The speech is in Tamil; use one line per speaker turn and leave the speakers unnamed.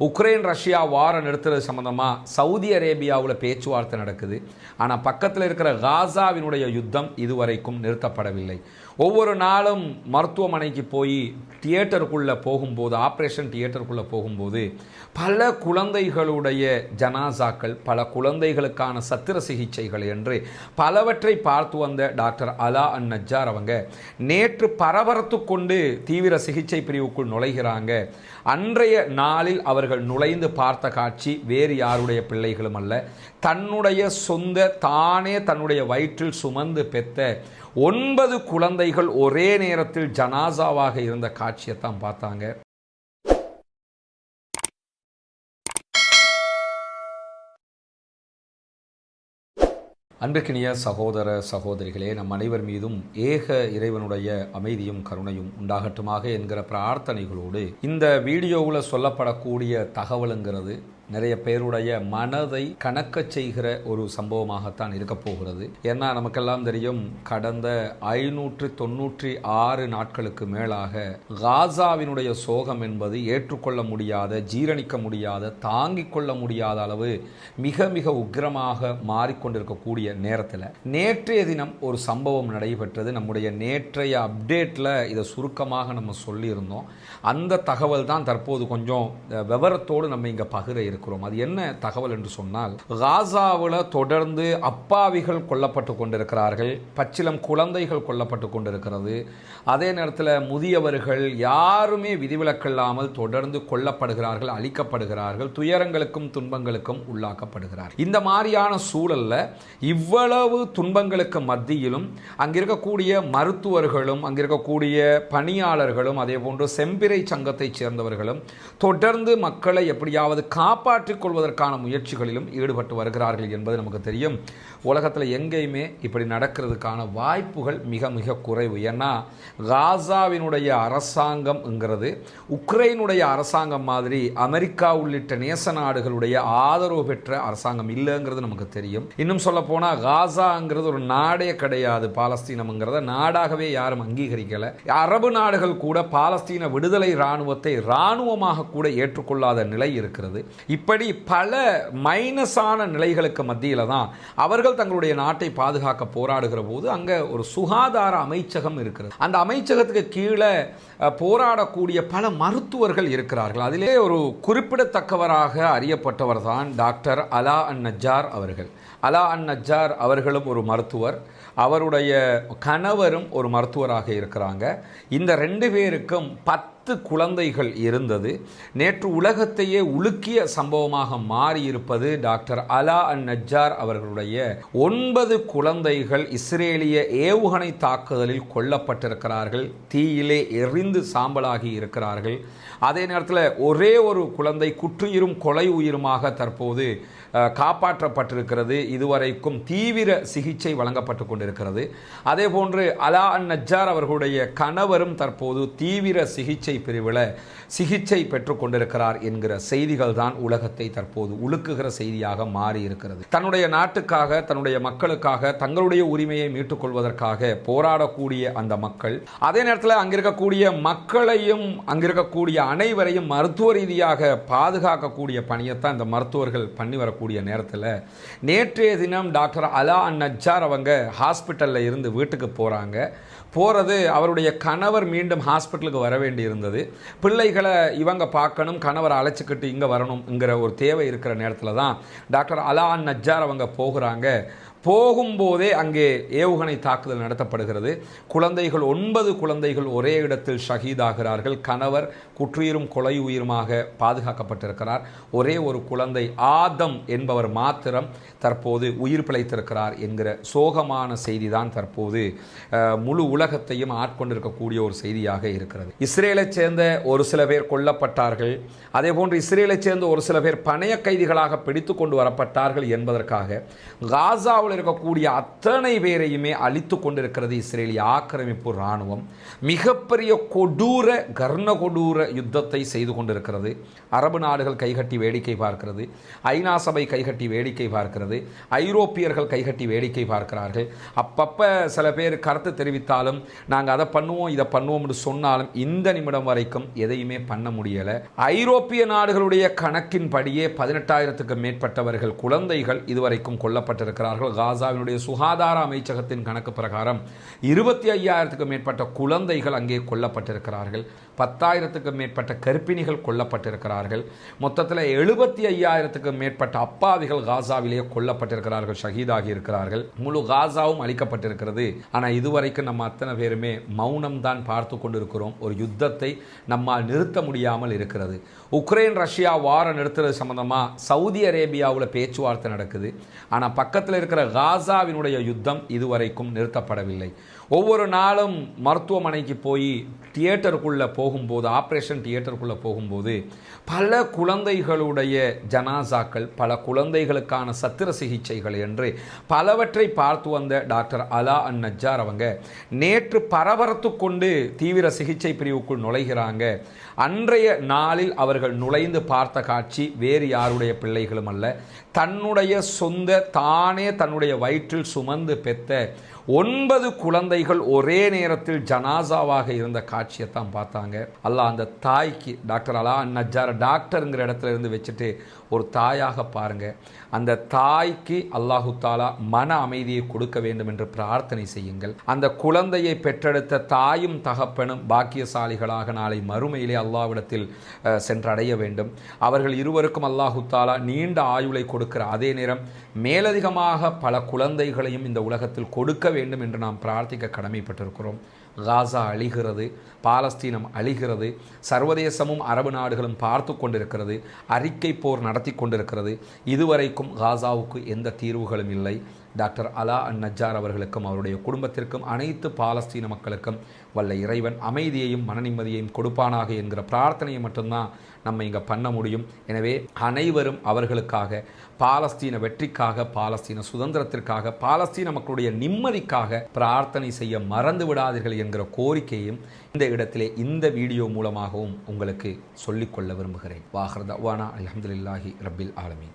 உக்ரைன் ரஷ்யா வார நிறுத்துறது சம்மந்தமாக சவுதி அரேபியாவில் பேச்சுவார்த்தை நடக்குது. ஆனால் பக்கத்தில் இருக்கிற காசாவினுடைய யுத்தம் இதுவரைக்கும் நிறுத்தப்படவில்லை. ஒவ்வொரு நாளும் மருத்துவமனைக்கு போய் தியேட்டருக்குள்ளே போகும்போது ஆப்ரேஷன் தியேட்டருக்குள்ளே போகும்போது பல குழந்தைகளுடைய ஜனாசாக்கள் பல குழந்தைகளுக்கான சத்திர சிகிச்சைகள் என்று பலவற்றை பார்த்து வந்த டாக்டர் அலா அன் நஜ்ஜார் அவங்க நேற்று பரபரத்து கொண்டு தீவிர சிகிச்சை பிரிவுக்குள் நுழைகிறாங்க. அன்றைய நாளில் அவர்கள் நுழைந்து பார்த்த காட்சி வேறு யாருடைய பிள்ளைகளும் அல்ல. தன்னுடைய சொந்த தானே தன்னுடைய வயிற்றில் சுமந்து பெத்த ஒன்பது குழந்தைகள் ஒரே நேரத்தில் ஜனாசாவாக இருந்த காட்சியை தான் பார்த்தாங்க. அன்பிற்கினிய சகோதர சகோதரிகளே நம் அனைவர் மீதும் ஏக இறைவனுடைய அமைதியும் கருணையும் உண்டாகட்டுமாக என்கிற பிரார்த்தனைகளோடு இந்த வீடியோவில் சொல்லப்படக்கூடிய தகவலுங்கிறது நிறைய பேருடைய மனதை கணக்க செய்கிற ஒரு சம்பவமாகத்தான் இருக்க போகிறது. ஏன்னா நமக்கெல்லாம் தெரியும் கடந்த ஐநூற்று தொன்னூற்றி ஆறு நாட்களுக்கு மேலாக காசாவினுடைய சோகம் என்பது ஏற்றுக்கொள்ள முடியாத ஜீரணிக்க முடியாத தாங்கிக் கொள்ள முடியாத அளவு மிக மிக உக்கிரமாக மாறிக்கொண்டிருக்கக்கூடிய நேரத்தில் நேற்றைய தினம் ஒரு சம்பவம் நடைபெற்றது. நம்முடைய நேற்றைய அப்டேட்டில் இதை சுருக்கமாக நம்ம சொல்லியிருந்தோம். அந்த தகவல் தான் தற்போது கொஞ்சம் விவரத்தோடு நம்ம இங்கே பகிர இருக்கிறோம் அது என்ன தகவல் என்று சொன்னால் காசாவில் தொடர்ந்து அப்பாவிகள் கொல்லப்பட்டு கொண்டிருக்கிறார்கள் பச்சிலம் குழந்தைகள் கொல்லப்பட்டு கொண்டிருக்கிறது. அதே நேரத்தில் முதியவர்கள் யாருமே விதிவிலக்கில்லாமல் தொடர்ந்து கொல்லப்படுகிறார்கள் அழிக்கப்படுகிறார்கள் துயரங்களுக்கும் துன்பங்களுக்கும் உள்ளாக்கப்படுகிறார் இந்த மாதிரியான சூழல்ல இவ்வளவு துன்பங்களுக்கு மத்தியிலும் அங்கிருக்கக்கூடிய மருத்துவர்களும் அங்கிருக்கக்கூடிய பணியாளர்களும் அதே போன்று செம்பிறை சங்கத்தைச் சேர்ந்தவர்களும் தொடர்ந்து மக்களை எப்படியாவது காப்ப காப்பாற்றிக் கொள்வதற்கான முயற்சிகளிலும் ஈடுபட்டு வருகிறார்கள் என்பது நமக்கு தெரியும். உலகத்தில் எங்கேயுமே இப்படி நடக்கிறதுக்கான வாய்ப்புகள் மிக மிக குறைவு. ஏன்னா காசாவினுடைய அரசாங்கம்ங்கிறது உக்ரைனுடைய அரசாங்கம் மாதிரி அமெரிக்கா உள்ளிட்ட நேச நாடுகளுடைய ஆதரவு பெற்ற அரசாங்கம் இல்லைங்கிறது நமக்கு தெரியும். இன்னும் சொல்ல போனால் காசாங்கிறது ஒரு நாடே கிடையாது பாலஸ்தீனம்ங்கிறத நாடாகவே யாரும் அங்கீகரிக்கலை. அரபு நாடுகள் கூட பாலஸ்தீன விடுதலை இராணுவத்தை இராணுவமாக கூட ஏற்றுக்கொள்ளாத நிலை இருக்கிறது. இப்படி பல மைனஸான நிலைகளுக்கு மத்தியில் தான் அவர்கள் தங்களுடைய நாட்டை பாதுகாக்க போராடுகிற போது அங்கே ஒரு சுகாதார அமைச்சகம் இருக்கிறது. அந்த அமைச்சகத்துக்கு கீழே போராடக்கூடிய பல மருத்துவர்கள் இருக்கிறார்கள். அதிலே ஒரு குறிப்பிடத்தக்கவராக அறியப்பட்டவர் தான் டாக்டர் அலா அன் நஜார் அவர்கள். அலா அன் நஜார் அவர்களும் ஒரு மருத்துவர். அவருடைய கணவரும் ஒரு மருத்துவராக இருக்கிறாங்க. இந்த ரெண்டு பேருக்கும் பத்து குழந்தைகள் இருந்தது. நேற்று உலகத்தையே உலுக்கிய சம்பவமாக மாறியிருப்பது டாக்டர் அலா அன் நஜார் அவர்களுடைய ஒன்பது குழந்தைகள் இஸ்ரேலிய ஏவுகணை தாக்குதலில் கொல்லப்பட்டிருக்கிறார்கள். தீயிலே எரிந்து சாம்பலாகி இருக்கிறார்கள். அதே நேரத்தில் ஒரே ஒரு குழந்தை குற்றுயிரும் கொலை உயிருமாக தற்போது காப்பாற்றப்பட்டிருக்கிறது. இதுவரைக்கும் தீவிர சிகிச்சை வழங்கப்பட்டு கொண்டிருக்கிறது. அதே போன்று அலா அன் நஜார் அவர்களுடைய கணவரும் தற்போது தீவிர சிகிச்சை சிகிச்சை பிரிவில் சிகிச்சை பெற்றுக் கொண்டிருக்கிறார் என்கிற செய்திகள் தான் உலகத்தை தற்போது உழுக்குகிற செய்தியாக மாறி இருக்கிறது. தன்னுடைய நாட்டுக்காக தன்னுடைய மக்களுக்காக தங்களுடைய உரிமையை மீட்டுக் கொள்வதற்காக போராடக்கூடிய அந்த மக்கள் அதே நேரத்தில் அங்கிருக்கக்கூடிய மக்களையும் அங்கிருக்கக்கூடிய அனைவரையும் மருத்துவ ரீதியாக பாதுகாக்கக்கூடிய பணியைத்தான் இந்த மருத்துவர்கள் பண்ணி வரக்கூடிய நேரத்தில் நேற்றைய தினம் டாக்டர் அலா நஜார் அவங்க ஹாஸ்பிட்டலில் இருந்து வீட்டுக்கு போகிறாங்க போகிறது அவருடைய கணவர் மீண்டும் ஹாஸ்பிட்டலுக்கு வர வேண்டியிருந்தது. இருந்தது. பிள்ளைகளை இவங்க பார்க்கணும் கணவரை அழைச்சிக்கிட்டு இங்கே வரணுங்கிற ஒரு தேவை இருக்கிற நேரத்தில் தான் டாக்டர் அலா நஜ்ஜார் நஜார் அவங்க போகிறாங்க. போகும்போதே அங்கே ஏவுகணை தாக்குதல் நடத்தப்படுகிறது. குழந்தைகள் ஒன்பது குழந்தைகள் ஒரே இடத்தில் ஷஹீதாகிறார்கள். கணவர் குற்றுயிரும் கொலை உயிருமாக பாதுகாக்கப்பட்டிருக்கிறார். ஒரே ஒரு குழந்தை ஆதம் என்பவர் மாத்திரம் தற்போது உயிர் பிழைத்திருக்கிறார் என்கிற சோகமான செய்தி தான் தற்போது முழு உலகத்தையும் ஆட்கொண்டிருக்கக்கூடிய ஒரு செய்தியாக இருக்கிறது. இஸ்ரேலைச் சேர்ந்த ஒரு சில பேர் கொல்லப்பட்டார்கள். அதே போன்று இஸ்ரேலைச் சேர்ந்த ஒரு சில பேர் பணைய கைதிகளாக பிடித்து கொண்டு வரப்பட்டார்கள் என்பதற்காக காசாவில் காசாவில் இருக்கக்கூடிய அத்தனை பேரையுமே அழித்து கொண்டிருக்கிறது இஸ்ரேலிய ஆக்கிரமிப்பு இராணுவம். மிகப்பெரிய கொடூர கர்ண கொடூர யுத்தத்தை செய்து கொண்டிருக்கிறது. அரபு நாடுகள் கைகட்டி வேடிக்கை பார்க்கிறது. ஐநா சபை கைகட்டி வேடிக்கை பார்க்கிறது. ஐரோப்பியர்கள் கைகட்டி வேடிக்கை பார்க்கிறார்கள். அப்பப்போ சில பேர் கருத்து தெரிவித்தாலும் நாங்கள் அதை பண்ணுவோம் இதை பண்ணுவோம்னு சொன்னாலும் இந்த நிமிடம் வரைக்கும் எதையுமே பண்ண முடியலை. ஐரோப்பிய நாடுகளுடைய கணக்கின்படியே பதினெட்டாயிரத்துக்கு மேற்பட்டவர்கள் குழந்தைகள் இதுவரைக்கும் கொல்லப்பட்டிருக்கிறார்கள். காசாவினுடைய சுகாதார அமைச்சகத்தின் கணக்கு பிரகாரம் இருபத்தி ஐயாயிரத்துக்கும் மேற்பட்ட குழந்தைகள் அங்கே கொல்லப்பட்டிருக்கிறார்கள். பத்தாயிரத்துக்கும் மேற்பட்ட கர்ப்பிணிகள் கொல்லப்பட்டிருக்கிறார்கள். மொத்தத்தில் எழுபத்தி ஐயாயிரத்துக்கும் மேற்பட்ட அப்பாவிகள் காசாவிலேயே கொல்லப்பட்டிருக்கிறார்கள் ஷஹீதாகி இருக்கிறார்கள். முழு காசாவும் அளிக்கப்பட்டிருக்கிறது ஆனால் இதுவரைக்கும் நம்ம அத்தனை பேருமே மௌனம் தான் பார்த்து கொண்டிருக்கிறோம். ஒரு யுத்தத்தை நம்மால் நிறுத்த முடியாமல் இருக்கிறது. உக்ரைன் ரஷ்யா வார நிறுத்துறது சம்மந்தமாக சவுதி அரேபியாவில் பேச்சுவார்த்தை நடக்குது. ஆனால் பக்கத்தில் இருக்கிற காசாவினுடைய யுத்தம் இதுவரைக்கும் நிறுத்தப்படவில்லை. ஒவ்வொரு நாளும் மருத்துவமனைக்கு போய் தியேட்டருக்குள்ளே போகும்போது ஆப்ரேஷன் தியேட்டருக்குள்ளே போகும்போது பல குழந்தைகளுடைய ஜனாசாக்கள் பல குழந்தைகளுக்கான சத்திர சிகிச்சைகள் என்று பலவற்றை பார்த்து வந்த டாக்டர் அலா அன் நஜார் அவங்க நேற்று பரபரத்து கொண்டு தீவிர சிகிச்சை பிரிவுக்குள் நுழைகிறாங்க. அன்றைய நாளில் அவர்கள் நுழைந்து பார்த்த காட்சி வேறு யாருடைய பிள்ளைகளும் அல்ல. தன்னுடைய சொந்த தானே தன்னுடைய வயிற்றில் சுமந்து பெத்த ஒன்பது குழந்தைகள் ஒரே நேரத்தில் ஜனாசாவாக இருந்த காட்சியை தான் பார்த்தாங்க. அல்லாஹ் அந்த தாய்க்கு டாக்டர் அலா நஜார் டாக்டருங்கிற இடத்துல இருந்து வச்சுட்டு ஒரு தாயாக பாருங்க. அந்த தாய்க்கு அல்லாஹு தாலா மன அமைதியை கொடுக்க வேண்டும் என்று பிரார்த்தனை செய்யுங்கள். அந்த குழந்தையை பெற்றெடுத்த தாயும் தகப்பனும் பாக்கியசாலிகளாக நாளை மறுமையிலே அல்லாவிடத்தில் சென்றடைய வேண்டும். அவர்கள் இருவருக்கும் அல்லாஹு தாலா நீண்ட ஆயுளை கொடுக்கிற அதே நேரம் மேலதிகமாக பல குழந்தைகளையும் இந்த உலகத்தில் கொடுக்க வேண்டும் என்று நாம் பிரார்த்திக்க கடமைப்பட்டிருக்கிறோம். காசா அழிகிறது பாலஸ்தீனம் அழிகிறது சர்வதேசமும் அரபு நாடுகளும் பார்த்து கொண்டிருக்கிறது அறிக்கை போர் நடத்தி கொண்டிருக்கிறது. இதுவரைக்கும் காசாவுக்கு எந்த தீர்வுகளும் இல்லை. டாக்டர் அலா அன் நஜார் அவர்களுக்கும் அவருடைய குடும்பத்திற்கும் அனைத்து பாலஸ்தீன மக்களுக்கும் வல்ல இறைவன் அமைதியையும் மனநிம்மதியையும் கொடுப்பானாக என்கிற பிரார்த்தனையை மட்டும்தான் நம்ம இங்கே பண்ண முடியும். எனவே அனைவரும் அவர்களுக்காக பாலஸ்தீன வெற்றிக்காக பாலஸ்தீன சுதந்திரத்திற்காக பாலஸ்தீன மக்களுடைய நிம்மதிக்காக பிரார்த்தனை செய்ய மறந்து விடாதீர்கள் என்கிற கோரிக்கையும் இந்த இடத்திலே இந்த வீடியோ மூலமாகவும் உங்களுக்கு சொல்லிக்கொள்ள விரும்புகிறேன். வாஹர்தவானா அலமதுல்லாஹி ரபில் ஆலமி